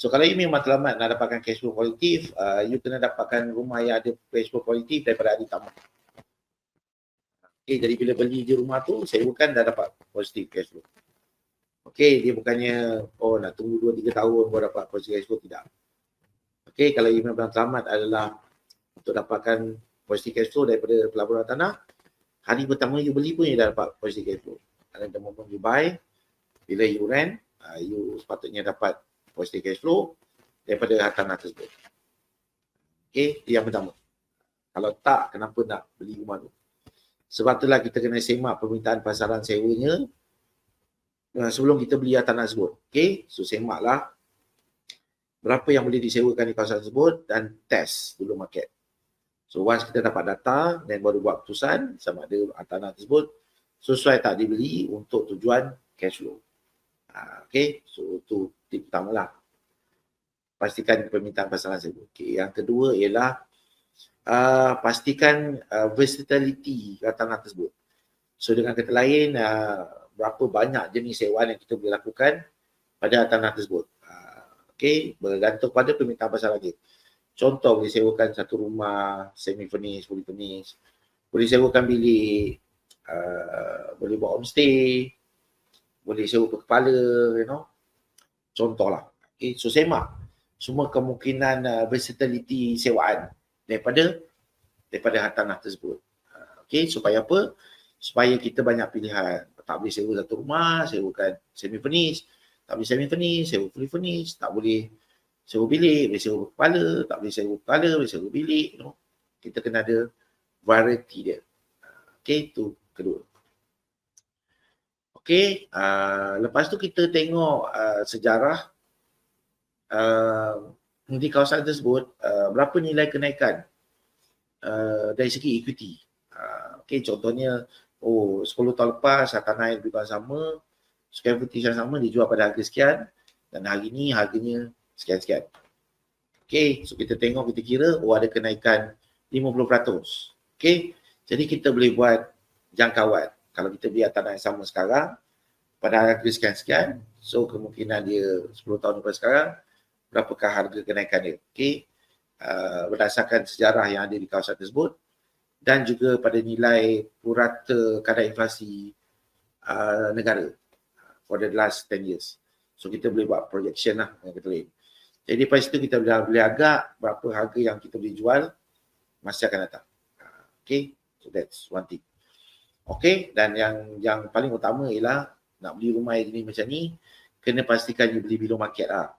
So kalau you memang matlamat nak dapatkan cash flow kualitatif, uh, you kena dapatkan rumah yang ada cash flow kualitatif daripada hari tamat. Okay, jadi bila beli je rumah tu, sewakan dah dapat positif cash flow. Okay, dia bukannya, oh nak tunggu 2-3 tahun baru dapat positif cash flow, tidak. Okay, kalau you memang selamat adalah untuk dapatkan positif cash flow daripada pelaburan tanah, hari pertama you beli pun you dah dapat positif cash flow. And the moment you buy, bila you rent, uh, you sepatutnya dapat positif cash flow daripada hartanah tersebut. Okay, itu yang pertama. Kalau tak, kenapa nak beli rumah tu? Sebab itulah kita kena semak permintaan pasaran sewanya uh, sebelum kita beli hartanah tersebut. Okay, so semaklah berapa yang boleh disewakan di kawasan tersebut dan test dulu market. So once kita dapat data dan baru buat keputusan sama ada tanah tersebut sesuai tak dibeli untuk tujuan cash flow. Uh, okay, so itu tip pertama lah. Pastikan permintaan pasaran tersebut. Okay, yang kedua ialah uh, pastikan uh, versatility tanah tersebut. So dengan kata lain, uh, berapa banyak jenis sewaan yang kita boleh lakukan pada tanah tersebut. Uh, okay, bergantung pada permintaan pasaran lagi. Contoh boleh sewakan satu rumah semi furnished, fully furnished. Boleh sewakan bilik, uh, boleh buat homestay, boleh sewa per kepala, you know. Contohlah. Okay, so semak semua kemungkinan uh, versatility sewaan daripada daripada hartanah tersebut. Uh, okay, supaya apa? Supaya kita banyak pilihan. Tak boleh sewa satu rumah, sewakan semi furnished. Tak boleh semi furnished, sewa fully furnished. Tak boleh sewa bilik, boleh sewa kepala, tak boleh sewa kepala, boleh sewa bilik. You know? Kita kena ada variety dia. Okay, itu kedua. Okay, uh, lepas tu kita tengok uh, sejarah uh, di kawasan tersebut, uh, berapa nilai kenaikan uh, dari segi equity. Uh, okay, contohnya, oh 10 tahun lepas tanah yang lebih sama, square footage yang sama dijual pada harga sekian dan hari ini harganya sekian-sekian. Okay, so kita tengok, kita kira, oh ada kenaikan 50%. Okay, jadi kita boleh buat jangkauan. Kalau kita beli tanah yang sama sekarang, pada harga sekian-sekian, so kemungkinan dia 10 tahun lepas sekarang, berapakah harga kenaikan dia. Okay, uh, berdasarkan sejarah yang ada di kawasan tersebut dan juga pada nilai purata kadar inflasi uh, negara for the last 10 years. So kita boleh buat projection lah yang kita lain. Jadi lepas itu kita dah boleh agak berapa harga yang kita boleh jual masa akan datang. Okay, so that's one thing. Okay, dan yang yang paling utama ialah nak beli rumah ini macam ni, kena pastikan you beli below market lah.